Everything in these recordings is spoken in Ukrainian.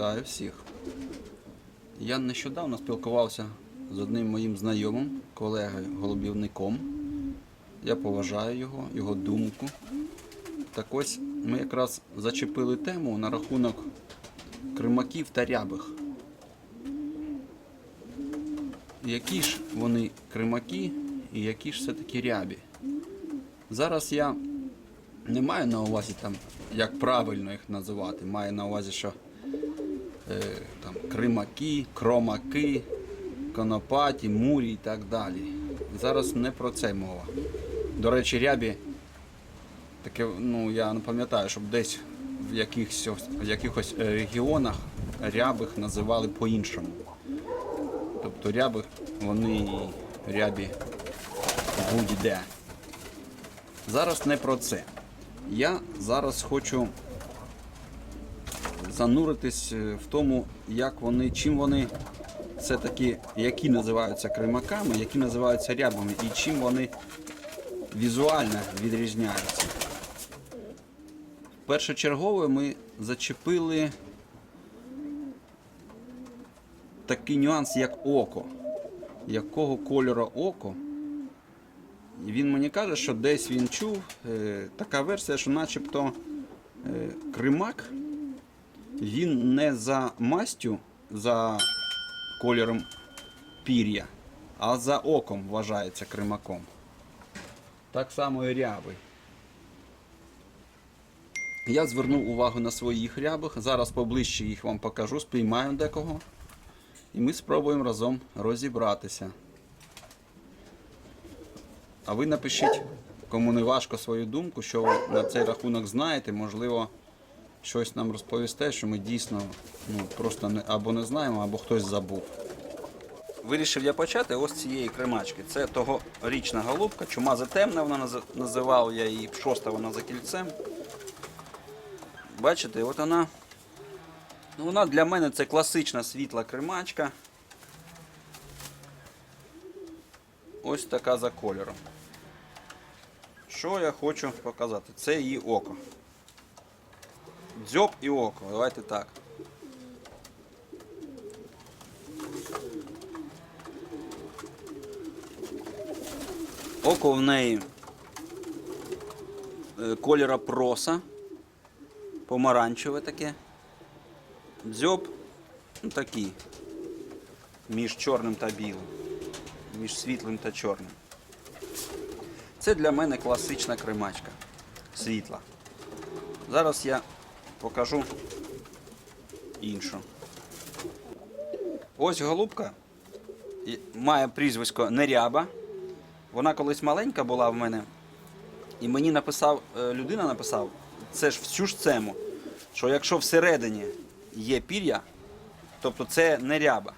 Вітаю всіх. Я нещодавно спілкувався з одним моїм знайомим, колегою голубівником. Я поважаю його, його думку. Так ось ми якраз зачепили тему на рахунок кримаків та рябих. Які ж вони кримаки і які ж все-таки рябі? Зараз я не маю на увазі там, як правильно їх називати. Маю на увазі, що там кримаки, кромаки, конопаті, мурі і так далі. Зараз не про це мова. До речі, рябі, таке, ну я не пам'ятаю, щоб десь в якихось, в якихось е, регіонах рябих називали по-іншому. Тобто рябих, вони рябі будь-де. Зараз не про це. Я зараз хочу зануритись е, в тому, як вони, чим вони все-таки, які називаються кримаками, які називаються рябами, і чим вони візуально відрізняються. Першочергово ми зачепили такий нюанс, як око. Якого кольору око. Він мені каже, що десь він чув е, така версія, що начебто е, кримак він не за мастю, за кольором пір'я, а за оком вважається кримаком. Так само і рябий. Я звернув увагу на своїх рябих. Зараз поближче їх вам покажу, спіймаю декого. І ми спробуємо разом розібратися. А ви напишіть, кому не важко свою думку, що ви на цей рахунок знаєте, можливо, щось нам розповісте, що ми дійсно ну, просто не, або не знаємо, або хтось забув. Вирішив я почати ось цієї кремачки. Це тогорічна голубка, чума темна вона називав я її, шоста вона за кільцем. Бачите, от вона. Ну, вона для мене це класична світла кремачка. Ось така за кольором. Що я хочу показати? Це її око. Дзьоб і око. Давайте так. Око в неї е, кольора проса. Помаранчеве таке. Дзьоб ну, такий. Між чорним та білим. Між світлим та чорним. Це для мене класична кремачка. Світла. Зараз я покажу іншу. Ось голубка має прізвисько Неряба. Вона колись маленька була в мене. І мені написав, е, людина написав, це ж всю ж цему, що якщо всередині є пір'я, тобто це не ряба.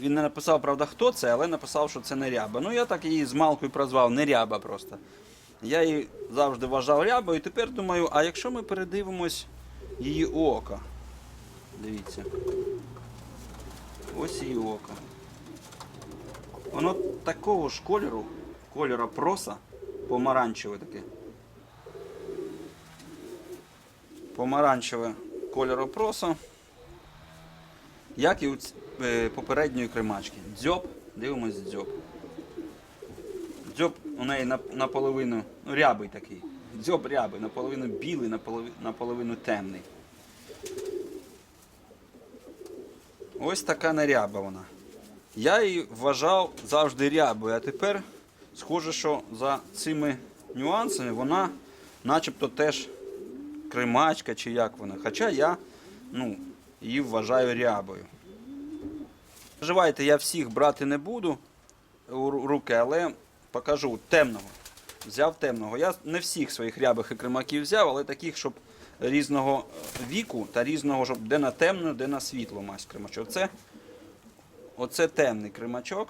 Він не написав, правда, хто це, але написав, що це не ряба. Ну я так її з малкою прозвав неряба просто. Я її завжди вважав рябою, і тепер думаю, а якщо ми передивимось її око. Дивіться. Ось її око. Воно такого ж кольору, кольора проса, помаранчеве таке. Помаранчеве кольору проса. Як і у е, попередньої кремачки. Дзьоб, дивимось дзьоб. Дзьоб у неї наполовину, ну рябий такий. Дзьоб рябий, наполовину білий, наполовину, наполовину темний. Ось така неряба вона. Я її вважав завжди рябою, а тепер схоже, що за цими нюансами вона начебто теж кремачка чи як вона. Хоча я ну, її вважаю рябою. Вживайте, я всіх брати не буду у руки, але покажу темного. Взяв темного. Я не всіх своїх рябих і кремаків взяв, але таких, щоб різного віку та різного, щоб де на темну, де на світло масть кремачок. Оце, оце темний кремачок.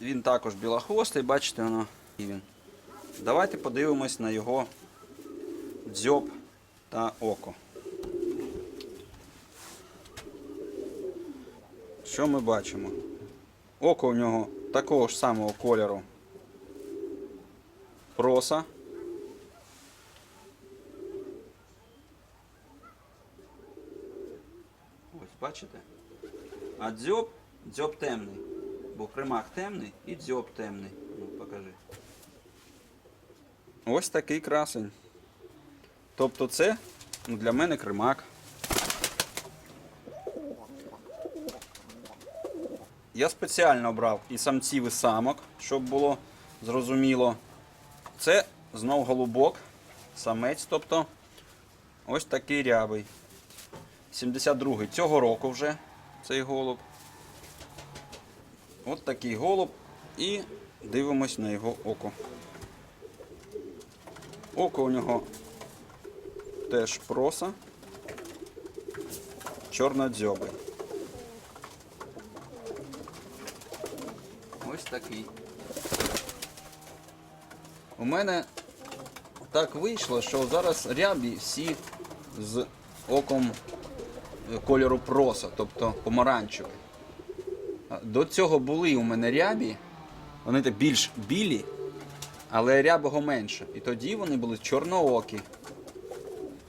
Він також білохвостий, бачите, воно. Він. Давайте подивимось на його дзьоб та око. Що ми бачимо? Око у нього такого ж самого кольору проса. бачите? А дзьоб, дзьоб темний. Бо кремак темний і дзьоб темний. Ну, покажи. Ось такий красень. Тобто це ну, для мене кремак. Я спеціально обрав і самців, і самок, щоб було зрозуміло. Це знов голубок, самець, тобто ось такий рябий. 72-й цього року вже цей голуб. От такий голуб. І дивимось на його око. Око у нього теж проса. Чорнодзьобий. Ось такий. У мене так вийшло, що зараз рябі всі з оком кольору проса, тобто помаранчевий. До цього були у мене рябі, вони те більш білі, але рябого менше. І тоді вони були чорноокі.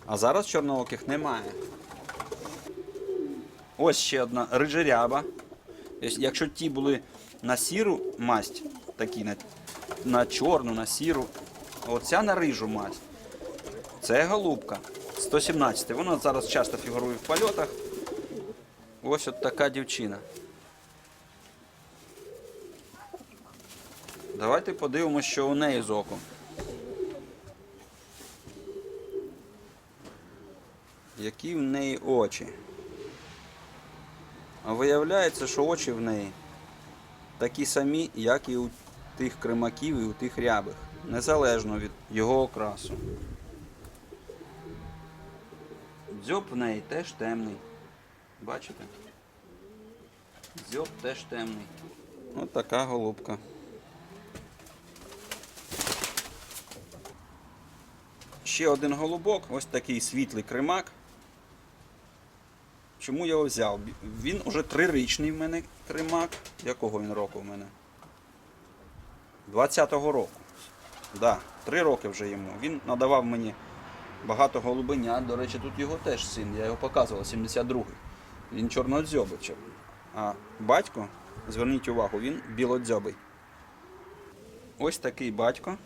А зараз чорнооких немає. Ось ще одна рижеряба. Якщо ті були на сіру масть, такі на, на чорну, на сіру, оця на рижу масть. Це голубка. 117. Вона зараз часто фігурує в польотах. Ось от така дівчина. Давайте подивимося, що у неї з оком. Які в неї очі. А виявляється, що очі в неї такі самі, як і у тих кримаків і у тих рябих, незалежно від його окрасу. Дзьоб в неї теж темний. Бачите? Дзьоб теж темний. Ось така голубка. Ще один голубок, ось такий світлий кримак. Чому я його взяв? Він уже трирічний в мене кримак. Якого він року в мене? 20-го року. Да, три роки вже йому. Він надавав мені багато голубенят. До речі, тут його теж син, я його показував, 72-й. Він чорнодзьобичок. А батько, зверніть увагу, він білодзьобий. Ось такий батько.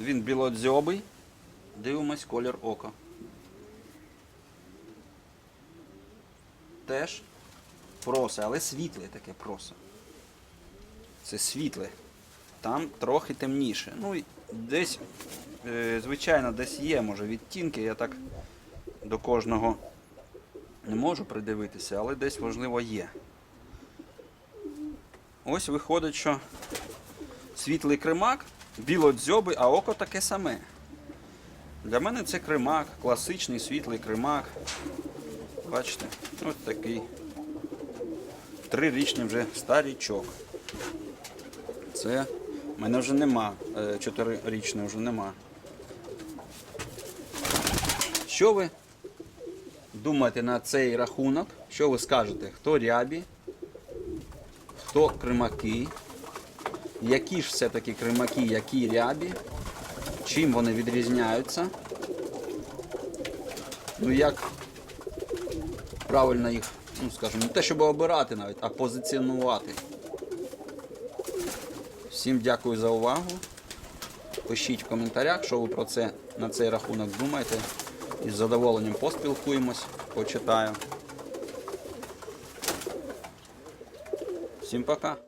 Він білодзьобий. Дивимось колір ока. Теж просе, але світле таке просе. Це світле. Там трохи темніше. Ну, десь, е, звичайно, десь є, може, відтінки. Я так до кожного не можу придивитися, але десь можливо є. Ось виходить, що світлий кримак, білодзьобий, а око таке саме. Для мене це кримак, класичний світлий кримак. Бачите, ось такий трирічний вже старічок. Це в мене вже нема. е, Чотирирічний вже нема. Що ви думаєте на цей рахунок? Що ви скажете? Хто рябі? Хто кримаки? Які ж все-таки кримаки, які рябі? Чим вони відрізняються? Ну як правильно їх, ну скажімо, не те, щоб обирати навіть, а позиціонувати. Всім дякую за увагу. Пишіть в коментарях, що ви про це на цей рахунок думаєте. І з задоволенням поспілкуємось, почитаю. Всім пока.